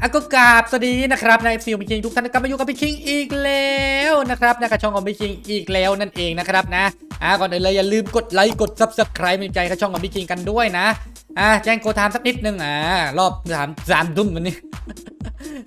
อะก็กราบสวัสดีนะครับนายฟิวพี่คิงทุกท่านนะครับมาอยู่กับพี่คิงอีกแล้วนะครับนะกับช่องของพี่คิงอีกแล้วนั่นเองนะครับนะอ่าก่อนอื่นเลยอย่าลืมกดไลค์กด subscribe เป็นใจกับช่องของพี่คิงกันด้วยนะอ่าแจ้งโกทามสักนิดนึงอ่ารอบสามสามทุ่มวันนี้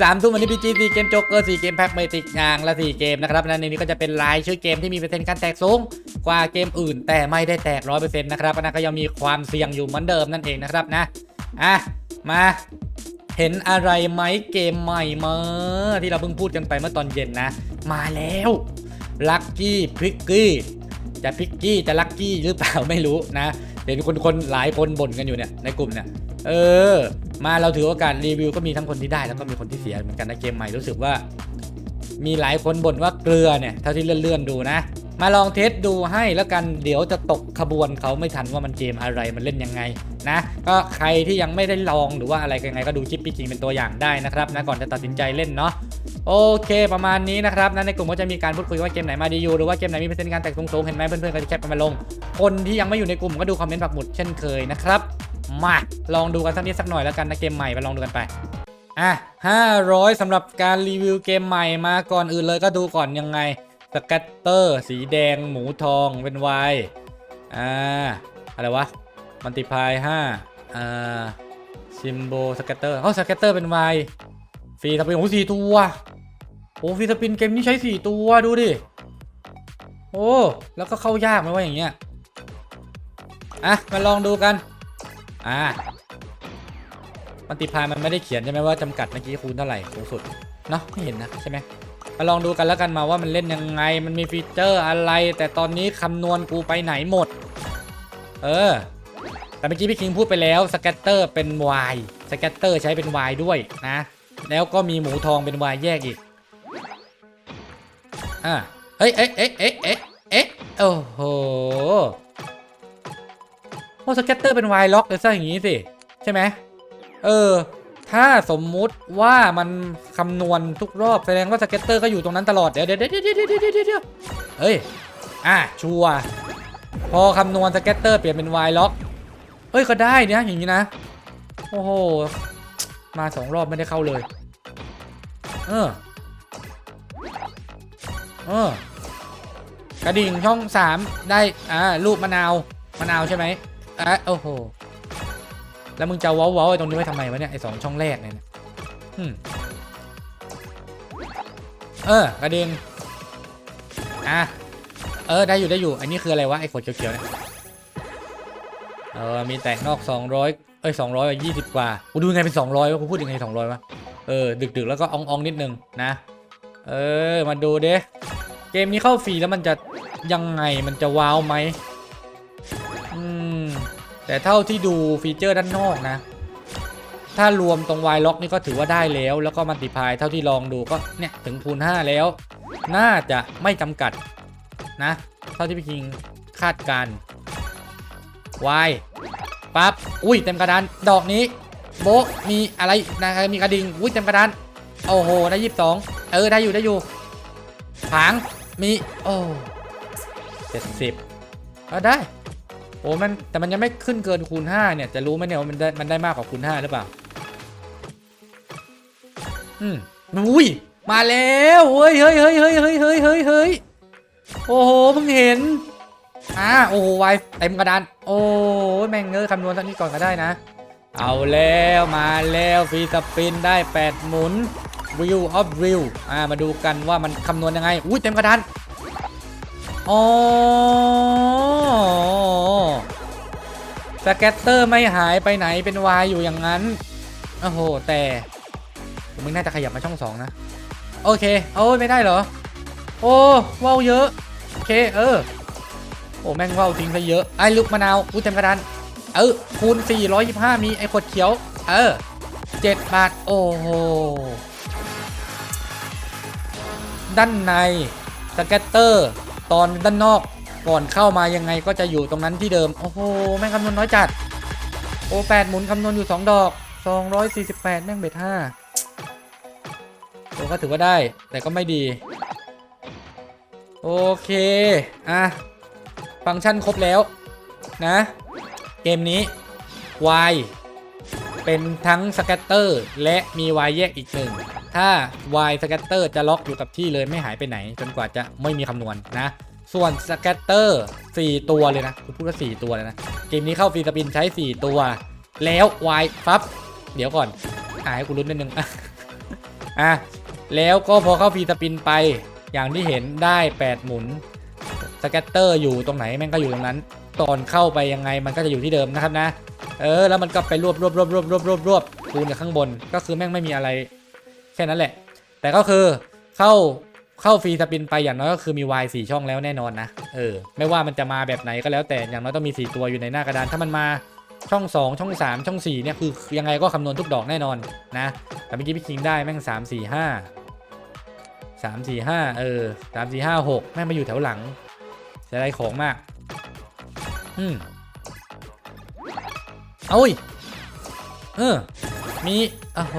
สามทุ่มวันนี้พีจีสี่เกมโจ๊กเกอร์สี่เกมแพ็กเมติกยางละสี่เกมนะครับนะในนี้ก็จะเป็นรายชื่อเกมที่มีเปอร์เซ็นต์การแตกสูงกว่าเกมอื่น แต่ไม่ได้แตกร้อยเปอร์เซ็นต์นะครับนะก็ยังมีความเสี่ยงอยู่เหมือนเดิมนั่นเองนะครับนะอะมาเห็นอะไรไหมเกมใหม่มาที่เราเพิ่งพูดกันไปเมื่อตอนเย็นนะ มาแล้วลัคกี้พิกกี้จะพิกกี้จะลัคกี้หรือเปล่าไม่รู้นะ เห็นคนคนหลายคนบ่นกันอยู่เนี่ยในกลุ่มเนี่ยเออ มาเราถือโอกาสรีวิวก็มีทั้งคนที่ได้แล้วก็มีคนที่เสียเหมือนกันนะเกมใหม่รู้สึกว่า มีหลายคนบ่นว่าเกลือเนี่ยเท่าที่เลื่อนๆดูนะ มาลองเทสดูให้แล้วกันเดี๋ยวจะตกขบวนเขาไม่ทันว่ามันเกมอะไรมันเล่นยังไงนะก็ใครที่ยังไม่ได้ลองหรือว่าอะไรยังไงก็ดูคลิปพี่คิงเป็นตัวอย่างได้นะครับนะก่อนจะตัดสินใจเล่นเนาะโอเค ประมาณนี้นะครับนะในกลุ่มก็จะมีการพูดคุยว่าเกมไหนมาดีอยู่หรือว่าเกมไหนมีเปอร์เซ็นต์การแตกสูงๆเห็นไหมเพื่อนๆก็จะแคปกันมาลง คนที่ยังไม่อยู่ในกลุ่มก็ดูคอมเมนต์ปักหมุดเช่นเคยนะครับ มาลองดูกันสักนิดสักหน่อยแล้วกันนะเกมใหม่ไปลองดูกันไปอะ500สำหรับการรีวิวเกมใหม่มาก่อนอื่นเลยก็ดูก่อนยังไงสแกตเตอร์ สีแดง หมูทองเป็นวายอ่าอะไรวะมัลติพาย5อ่าซิมโบสแกตเตอร์เอ้าสแกตเตอร์เป็นวายฟรีสปินโอ้สี่ตัวโอ้ฟรีสปินเกมนี้ใช้สี่ตัวดูดิโอ้แล้วก็เข้ายากไหมว่าอย่างเงี้ยอะมาลองดูกัน อ่ามันติพายมันไม่ได้เขียนใช่ไหมว่าจำกัดเมื่อกี้คูณเท่าไหร่สูงสุดเนาะไม่เห็นนะใช่ไหมมาลองดูกันแล้วกันมาว่ามันเล่นยังไงมันมีฟีเจอร์อะไร แต่ตอนนี้คำนวณกูไปไหนหมด เออ แต่เมื่อกี้พี่คิงพูดไปแล้วสแกตเตอร์เป็น Y สแกตเตอร์ใช้เป็น Y ด้วยนะ แล้วก็มีหมูทองเป็น Y แยกอีกอ่าเฮ้ยเอ๊ะเอ๊ะเอ๊ะเอ๊ะเอ๊ะโอ้โห โอ้สแกตเตอร์เป็น Y ล็อกเลยซะอย่างงี้สิใช่ไหมเออ ถ้าสมมุติว่ามันคำนวณทุกรอบแสดงว่าสเก็ตเตอร์ก็อยู่ตรงนั้นตลอดเดี๋ยวเดี๋ยวเดี๋ยวเดี๋ยวเดี๋ยวเดี๋ยวเฮ้ยอะชัวร์พอคำนวณสเก็ตเตอร์เปลี่ยนเป็น Y ล็อกเฮ้ยก็ได้เนี่ยอย่างนี้นะ โอ้โห มาสองรอบไม่ได้เข้าเลย เออ เออกระดิ่งช่องสามได้ อ่า รูปมะนาว มะนาวใช่ไหม อะโอ้โห แล้วมึงจะว้าว้าไอ้ตรงนี้ไว้ทำไมวะเนี่ยไอ้สองช่องแรกเนี่ยนะอืมเออกระเด็นอะเออได้อยู่ได้อยู่อันนี้คืออะไรวะไอ้ขวดเขียวๆเนี่ยเออมีแตกนอก 200เอ้ย200 20กว่ากูดูยังไงเป็น 200วะกูพูดยังไง200วะเออดึกๆแล้วก็อองๆนิดนึงนะ เออมาดูเด้เกมนี้เข้าฟรีแล้วมันจะยังไงมันจะว้าวไหม แต่เท่าที่ดูฟีเจอร์ด้านนอกนะ ถ้ารวมตรง Y ล็อกนี่ก็ถือว่าได้แล้ว แล้วก็มัลติพายเท่าที่ลองดูก็เนี่ยถึงคูณ5แล้ว น่าจะไม่จำกัดนะ เท่าที่พี่คิงคาดการณ์ Y ปั๊บอุ้ยเต็มกระดานดอกนี้โบมีอะไรนะมีกระดิ่งอุ้ยเต็มกระดานโอ้โหได้ยี่สิบสองเออได้อยู่ได้อยู่ผางมีโอ้เจ็ดสิบก็ได้ โอ้มันแต่มันยังไม่ขึ้นเกินคูณ5เนี่ยจะรู้ไหมเนี่ยว่ามันได้มันได้มากกว่าคูณ5หรือเปล่า อืมอุ้ยมาแล้วเฮ้ยเฮ้ยเฮ้ยเฮ้ยเฮ้ยเฮ้ยเฮ้ยเฮ้ยโอ้โหเพิ่งเห็นอ่าโอ้โหไวเต็มกระดานโอ้แม่งเงยคำนวณสักนิดก่อนก็ได้นะ เอาแล้วมาแล้วฟรีสปินได้ 8 หมุน View of View อ่ามาดูกันว่ามันคำนวณยังไงอุ้ยเต็มกระดาน อ๋อสแกตเตอร์ไม่หายไปไหนเป็นวายอยู่อย่างนั้น โอ้โห แต่ มึงน่าจะขยับมาช่องสองนะ โอเค โอ้ยไม่ได้เหรอ โอ้ว่าวเยอะ โอเค เออ โอ้ แม่งว่าวทิ้งไปเยอะ ไอ้ลูกมะนาวอุ้ยเต็มกระดาน เออ คูณ 425 มีไอ้ขวดเขียว เออ 7 บาท โอ้โห ด้านในสแกตเตอร์ ตอนด้านนอกก่อนเข้ามายังไงก็จะอยู่ตรงนั้นที่เดิม โอ้โห แม่งคำนวณน้อยจัด โอ้แปดหมุนคำนวณอยู่ 2 ดอก 248 แม่งเบ็ดห้าโอ้ก็ถือว่าได้ แต่ก็ไม่ดี โอเค อะ ฟังก์ชันครบแล้ว นะ เกมนี้ Y เป็นทั้งสแกตเตอร์ และมี Y แยกอีกหนึ่ง ถ้า Y สแกตเตอร์จะล็อกอยู่กับที่เลยไม่หายไปไหน จนกว่าจะไม่มีคำนวณนะส่วนสแกตเตอร์4ตัวเลยนะคุณพูดว่า4ตัวเลยนะ เกมนี้เข้าฟรีสปินใช้ 4 ตัว แล้ว Y ฟับ เดี๋ยวก่อนอ่าให้กูรุ้นนิดนึงอะแล้วก็พอเข้าฟรีสปินไป อย่างที่เห็นได้ 8 หมุนสแกตเตอร์อยู่ตรงไหนแม่งก็อยู่ตรงนั้น ตอนเข้าไปยังไงมันก็จะอยู่ที่เดิมนะครับนะ เออ แล้วมันก็ไปรวบรวบรวบรวบรวบรวบรวบคูณจากข้างบน ก็คือแม่งไม่มีอะไร แค่นั้นแหละ แต่ก็คือเข้าเข้าฟรีสปินไปอย่างน้อยก็คือมี Y 4ช่องแล้วแน่นอนนะ เออ ไม่ว่ามันจะมาแบบไหนก็แล้วแต่อย่างน้อยต้องมี 4 ตัวอยู่ในหน้ากระดาน ถ้ามันมาช่อง 2 ช่อง 3 ช่อง4เนี่ยคือยังไงก็คำนวณทุกดอกแน่นอนนะ แต่เมื่อกี้พี่คิงได้แม่ง 3 4 5 3 4 5 เออ 3 4 5 6 แม่งมาอยู่แถวหลังเสียดายของมาก อืมเอ้ย เออ มีอ้โห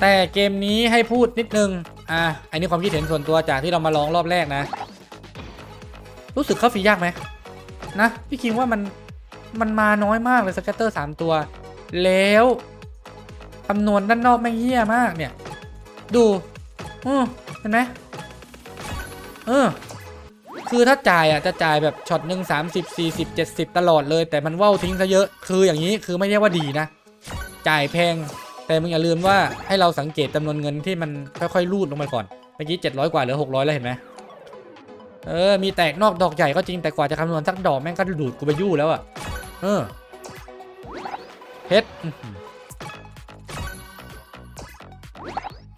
แต่เกมนี้ให้พูดนิดนึง อะ อันนี้ความคิดเห็นส่วนตัวจากที่เรามาลองรอบแรกนะ รู้สึกเข้าฟรียากไหมนะ พี่คิงว่ามันมันมาน้อยมากเลยสแกตเตอร์สามตัว แล้วคำนวณด้านนอกแม่งเหี้ยมากเนี่ย ดูอือเห็นไหมเออคือถ้าจ่ายอะจะจ่ายแบบช็อตหนึ่งสามสิบสี่สิบเจ็ดสิบตลอดเลย แต่มันว่าวทิ้งซะเยอะ คืออย่างนี้คือไม่ใช่ว่าดีนะ จ่ายแพง แต่มึงอย่าลืมว่าให้เราสังเกตจำนวนเงินที่มันค่อยๆรูดลงไปก่อนเมื่อกี้เจ็ดร้อยกว่าเหลือหกร้อยแล้วเห็นไหมเออ มีแตกนอกดอกใหญ่ก็จริงแต่กว่าจะคำนวณสักดอกแม่งก็ดูดกูไปยู่แล้วอะ เออเพชร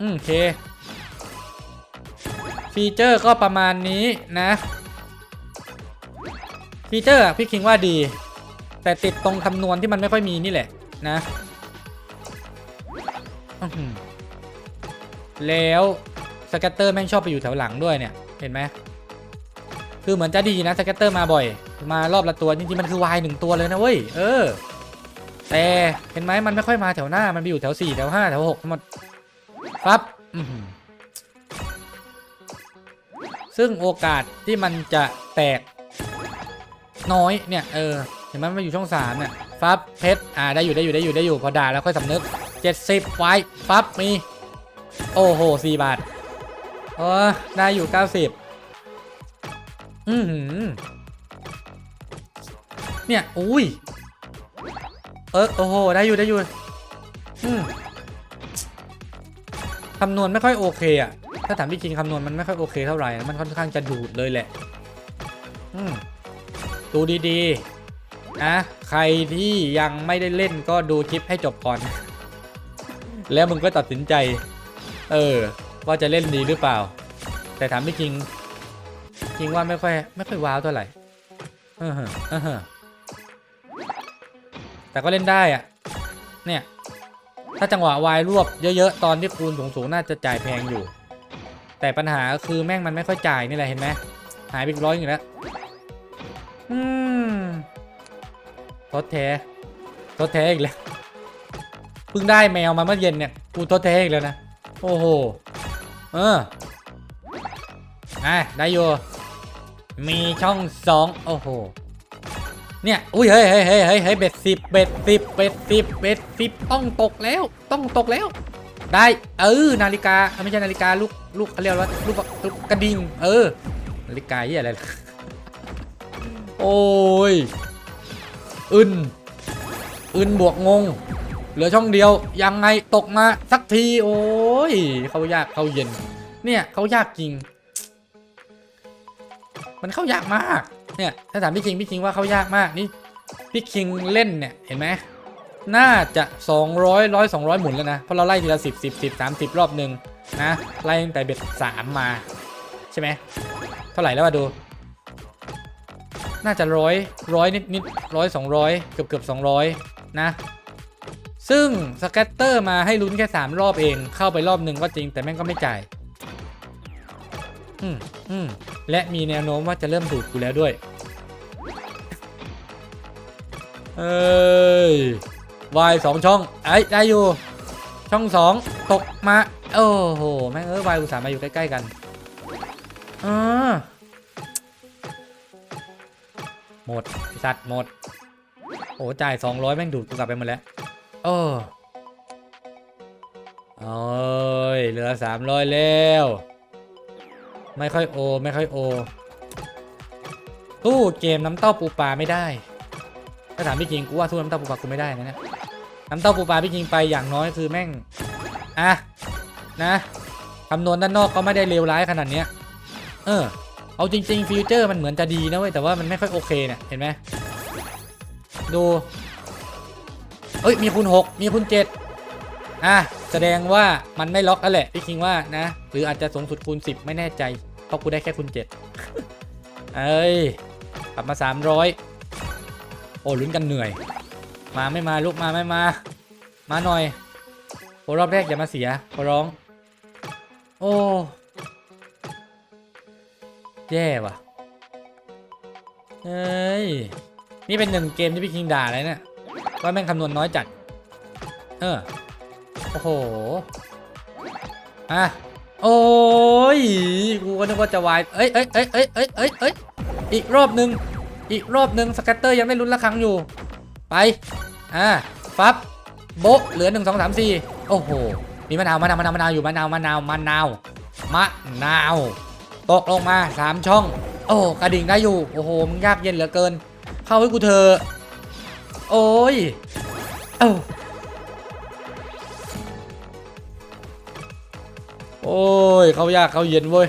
อืมโอเค ฟีเจอร์ก็ประมาณนี้นะ ฟีเจอร์พี่คิงว่าดี แต่ติดตรงคำนวณที่มันไม่ค่อยมีนี่แหละนะ แล้วสแกตเตอร์แม่งชอบไปอยู่แถวหลังด้วยเนี่ย เห็นไหมคือเหมือนจะดีนะสแกตเตอร์มาบ่อย มารอบละตัวจริงๆมันคือวายหนึ่งตัวเลยนะเว้ยเออ แต่เห็นไหมมันไม่ค่อยมาแถวหน้ามันไปอยู่แถวสี่แถวห้าแถวหกทั้งหมดปั๊บซึ่งโอกาสที่มันจะแตกน้อยเนี่ยเออเห็นไหมมันอยู่ช่องสามเนี่ยฟับเพชรอ่าได้อยู่ได้อยู่ได้อยู่ได้อยู่พอด่าแล้วค่อยสำนึก เจ็ดสิบไว้ฟับมี โอ้โหสี่บาทเออได้อยู่เก้าสิบอือหือเนี่ย อุ้ย เออ โอ้โห ได้อยู่ ได้อยู่ อืมคำนวณไม่ค่อยโอเคอะ ถ้าถามพี่คิงคำนวณมันไม่ค่อยโอเคเท่าไหร่ มันค่อนข้างจะดูดเลยแหละ อืมดูดีๆนะใครที่ยังไม่ได้เล่นก็ดูคลิปให้จบก่อน แล้วมึงก็ตัดสินใจ เออ ว่าจะเล่นดีหรือเปล่า แต่ถามพี่คิงคิงว่าไม่ค่อยไม่ค่อยว้าวเท่าไหร่เออฮะเออฮะแต่ก็เล่นได้อะเนี่ย ถ้าจังหวะวายรวบเยอะๆ ตอนที่คูณสูงๆ น่าจะจ่ายแพงอยู่ แต่ปัญหาคือแม่งมันไม่ค่อยจ่ายนี่แหละเห็นไหมหายไปร้อยอยู่แล้วอืมทดแท้ทดแท้อีกแล้ว เพิ่งได้แมวมาเมื่อเย็นเนี่ย กูทดแท้อีกแล้วนะ โอ้โห เอออะได้อยู่มีช่องสองโอ้โห เนี่ย อุ้ยเฮ้ย เฮ้ยเฮ้ยเฮ้ยเฮ้ยเบ็ดสิบเบ็ดสิบเบ็ดสิบเบ็ดสิบต้องตกแล้ว ต้องตกแล้ว ได้ เออ นาฬิกา ไม่ใช่นาฬิกา ลูก ลูกเขาเรียกว่าลูกลูกกระดิ่ง เออ นาฬิกาที่อะไร โอ้ยอึนอึนบวกงง เหลือช่องเดียวยังไงตกมาสักทีโอ้ยเขายากเขาเย็น เนี่ยเขายากจริง มันเข้ายากมากเนี่ยถ้าถามพี่คิงพี่คิงว่าเขายากมากนี่พี่คิงเล่นเนี่ยเห็นไหมน่าจะ 200 100 200 หมุนแล้วนะเพราะเราไล่ทีละ 10 10 10 30 รอบหนึ่งนะไล่ตั้งแต่เบ็ด3มา ใช่ไหมเท่าไหร่แล้วมาดู น่าจะร้อยร้อยนิดนิดร้อยสองร้อยเกือบเกือบสองร้อยนะ ซึ่งสแกตเตอร์มาให้ลุ้นแค่ 3 รอบเอง เข้าไปรอบหนึ่งก็จริงแต่แม่งก็ไม่จ่าย อืมอืมและมีแนวโน้มว่าจะเริ่มดูดกูแล้วด้วย เอ้ยวายสองช่อง ไอ้ได้อยู่ ช่องสองตกมา โอ้โห แม่งเอ้ยวายอุตส่าห์มาอยู่ใกล้ ๆ กันอหมดสัตว์หมด โอ้จ่าย 200 แม่งดูดกูกลับไปหมดแล้ว เออโอ้ยเหลือสามร้อยแล้ว ไม่ค่อยโอ ไม่ค่อยโอ ตู้เกมน้ำเต้าปูปลาไม่ได้ ถ้าถามพี่คิงกูว่าสู้น้ำเต้าปูปลากูไม่ได้นะเนี่ยน้ำเต้าปูปลาพี่คิงไปอย่างน้อยคือแม่ง อะ นะคำนวณด้านนอกก็ไม่ได้เลวร้ายขนาดเนี้ย เออ เอาจริง ๆ ฟิวเจอร์มันเหมือนจะดีนะเว้ยแต่ว่ามันไม่ค่อยโอเคเนี่ยเห็นไหมดู เอ้ยมีคูณ6มีคูณ7อะแสดงว่ามันไม่ล็อกแล้วแหละพี่คิงว่านะ หรืออาจจะสูงสุดคูณ10ไม่แน่ใจเพราะกูได้แค่คูณ7เอ้ยกลับมา300โอ้ลุ้นกันเหนื่อย มาไม่มาลูกมาไม่มา มาหน่อยโอ้รอบแรกอย่ามาเสียขอร้อง โอ้แย่ว่ะเฮ้ย นี่เป็นหนึ่งเกมที่พี่คิงด่าเลยเนี่ย ว่าแม่งคำนวณน้อยจัด เออ โอ้โห อะ โอ้ย กูก็นึกว่าจะวาย เอ้ยเอ้ยเอ้ยเอ้ยเอ้ยเอ้ยเอ้ยอีกรอบหนึ่งอีกรอบหนึ่งสแกตเตอร์ยังได้ลุ้นละครั้งอยู่ ไป อ่าฟับโบะเหลือหนึ่งสองสามสี่โอ้โห มีมะนาวมะนาวมะนาวมะนาวอยู่มะนาวมะนาวมะนาวมะนาวตกลงมาสามช่อง โอ้กระดิ่งได้อยู่ โอ้โห มึงยากเย็นเหลือเกิน เข้าให้กูเถอะ โอ้ย เอ้าโอ้ย เขายากเขาเย็นเว้ย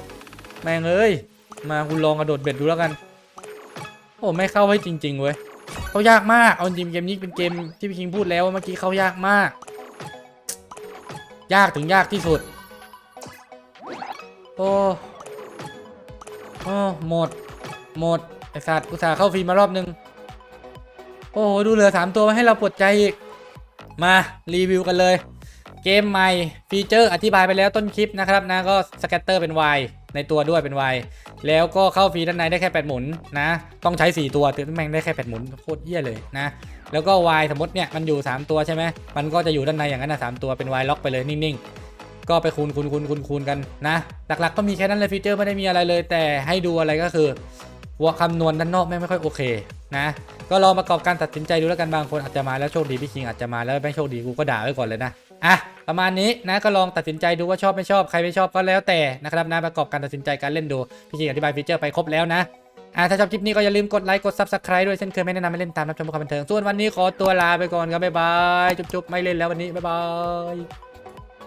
แม่งเอ้ย มาคุณลองกระโดดเบ็ดดูแล้วกัน โอ้ไม่เข้าให้จริง ๆ เว้ย เขายากมาก เอาจริงเกมนี้เป็นเกมที่พี่คิงพูดแล้วว่าเมื่อกี้เขายากมาก ยากถึงยากที่สุด โอ้โอ้หมด หมด ไอสัตว์อุตสาห์เข้าฟรีมารอบนึง โอ้โห ดูเหลือ 3 ตัวมาให้เราปวดใจอีก มารีวิวกันเลย เกมใหม่ฟีเจอร์อธิบายไปแล้วต้นคลิปนะครับนะก็สแกตเตอร์เป็น Y ในตัวด้วยเป็น Y แล้วก็เข้าฟรีด้านในได้แค่ 8 หมุนนะ ต้องใช้ 4 ตัวแต่แม่งได้แค่ 8 หมุนโคตรเยี่ยเลยนะ แล้วก็ Y สมมติเนี่ยมันอยู่ 3 ตัวใช่ไหมมันก็จะอยู่ด้านในอย่างนั้นนะสามตัวเป็น Y ล็อกไปเลยนิ่งๆ ก็ไปคูณคูณคูณคูณคูณกันนะ หลักๆก็มีแค่นั้นเลยฟีเจอร์ไม่ได้มีอะไรเลย แต่ให้ดูอะไรก็คือ หัวคำนวณด้านนอกแม่ไม่ค่อยโอเคนะก็ลองประกอบการตัดสินใจดูแล้วกันบางคนอาจจะมาแล้วโชคดีพี่คิงอาจจะมาแล้วไม่โชคดีกูก็ด่าไว้ก่อนเลยนะอะประมาณนี้นะก็ลองตัดสินใจดูว่าชอบไม่ชอบใครไม่ชอบก็แล้วแต่นะครับนะประกอบการตัดสินใจการเล่นดูพี่คิงอธิบายฟีเจอร์ไปครบแล้วนะอะถ้าชอบคลิปนี้ก็อย่าลืมกดไลค์กด subscribe ด้วยเช่นเคยไม่แนะนำให้เล่นตามรับชมความบันเทิงส่วนวันนี้ขอตัวลาไปก่อนครับบ๊ายบายจุ๊บๆไม่เล่นแล้ววันนี้บ๊ายบาย